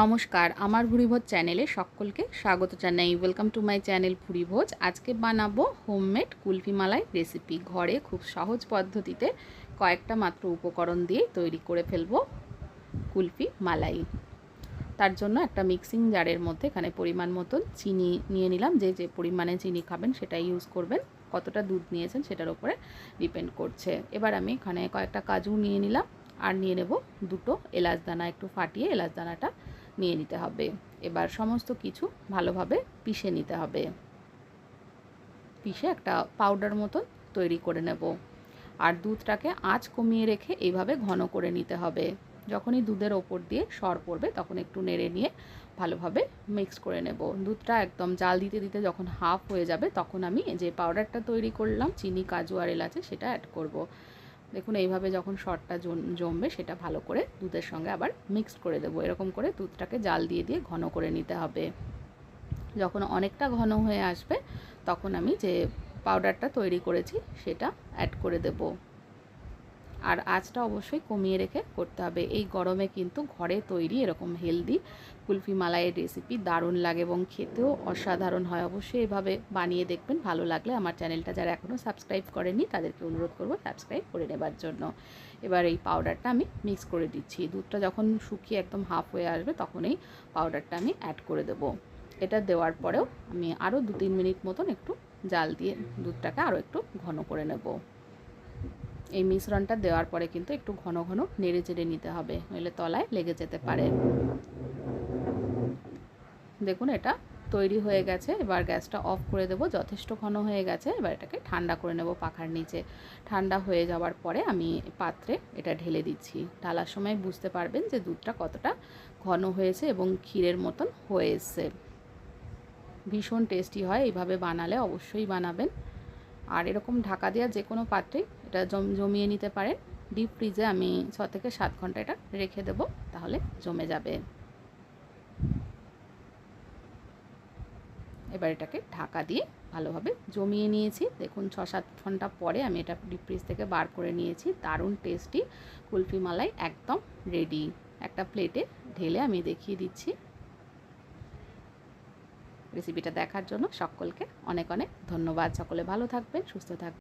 নমস্কার, আমার ভুরিভোজ চ্যানেলে সকলকে স্বাগত জানাই। Welcome to my channel Bhurivoj. আজকে বানাবো হোমমেড কুলফি মালাই রেসিপি ঘরে খুব সহজ পদ্ধতিতে কয়েকটা মাত্র উপকরণ দিয়ে তৈরি করে ফেলব কুলফি মালাই। তার জন্য একটা মিক্সিং জারের মধ্যে এখানে পরিমাণ মতন চিনি নিয়ে নিলাম। যে যে পরিমাণে চিনি খাবেন সেটাই ইউজ করবেন। কতটা দুধ নিয়েছেন সেটার উপরে ডিপেন্ড করছে। এবার আমি এখানে কয়েকটা কাজু নিয়ে নিলাম। আর নিয়ে নেব দুটো এলাচ দানা। একটু ফাটিয়ে এলাচ দানাটা নিয়ে নিতে হবে। এবার সমস্ত কিছু ভালোভাবে পিষে নিতে হবে। পিষে একটা পাউডার মতন তৈরি করে নেব। আর দুধটাকে আঁচ কমিয়ে রেখে এইভাবে ঘন করে নিতে হবে। যখনই দুধের ওপর দিয়ে সর পড়বে তখন একটু নেড়ে নিয়ে ভালোভাবে মিক্স করে নেব। দুধটা একদম জাল দিতে দিতে যখন হাফ হয়ে যাবে তখন আমি যে পাউডারটা তৈরি করলাম, চিনি, কাজু আর এলাচে সেটা অ্যাড করব। দেখুন, এইভাবে যখন শর্টটা জমবে, সেটা ভালো করে দুধের সঙ্গে আবার মিক্সড করে দেবো। এরকম করে দুধটাকে জাল দিয়ে দিয়ে ঘন করে নিতে হবে। যখন অনেকটা ঘন হয়ে আসবে, তখন আমি যে পাউডারটা তৈরি করেছি, সেটা অ্যাড করে দেবো। আর আঁচটা অবশ্যই কমিয়ে রেখে করতে হবে। এই গরমে কিন্তু ঘরে তৈরি এরকম হেলদি কুলফি মালাইয়ের রেসিপি দারুণ লাগে এবং খেতেও অসাধারণ হয়। অবশ্যই এভাবে বানিয়ে দেখবেন, ভালো লাগলে আমার চ্যানেলটা যারা এখনও সাবস্ক্রাইব করেনি তাদেরকে অনুরোধ করব সাবস্ক্রাইব করে নেবার জন্য। এবার এই পাউডারটা আমি মিক্স করে দিচ্ছি। দুধটা যখন শুকিয়ে একদম হাফ হয়ে আসবে তখন এই পাউডারটা আমি অ্যাড করে দেবো। এটা দেওয়ার পরেও আমি আরও দু তিন মিনিট মতন একটু জাল দিয়ে দুধটাকে আরও একটু ঘন করে নেব। এই মিশ্রণটা দেওয়ার পরে কিন্তু একটু ঘন ঘন নেড়ে চেড়ে নিতে হবে, নইলে তলায় লেগে যেতে পারে। দেখুন, এটা তৈরি হয়ে গেছে। এবার গ্যাসটা অফ করে দেবো, যথেষ্ট ঘন হয়ে গেছে। এবার এটাকে ঠান্ডা করে নেব পাখার নিচে। ঠান্ডা হয়ে যাওয়ার পরে আমি পাত্রে এটা ঢেলে দিচ্ছি। ঢালার সময় বুঝতে পারবেন যে দুধটা কতটা ঘন হয়েছে এবং ক্ষীরের মতন হয়ে এসছে ভীষণ টেস্টি হয়, এইভাবে বানালে অবশ্যই বানাবেন। আর এরকম ঢাকা দেওয়া যে কোনো পাত্রে এটা জমিয়ে নিতে পারেন। ডিপ ফ্রিজে আমি ছ থেকে সাত ঘণ্টা এটা রেখে দেব, তাহলে জমে যাবে। এবার এটাকে ঢাকা দিয়ে ভালোভাবে জমিয়ে নিয়েছি। দেখুন, ছ সাত ঘণ্টা পরে আমি এটা ডিপ ফ্রিজ থেকে বার করে নিয়েছি। দারুণ টেস্টি কুলফি মালাই একদম রেডি একটা প্লেটে ঢেলে আমি দেখিয়ে দিচ্ছি। রেসিপিটা দেখার জন্য সকলকে অনেক অনেক ধন্যবাদ। সকলে ভালো থাকবেন সুস্থ থাকবেন।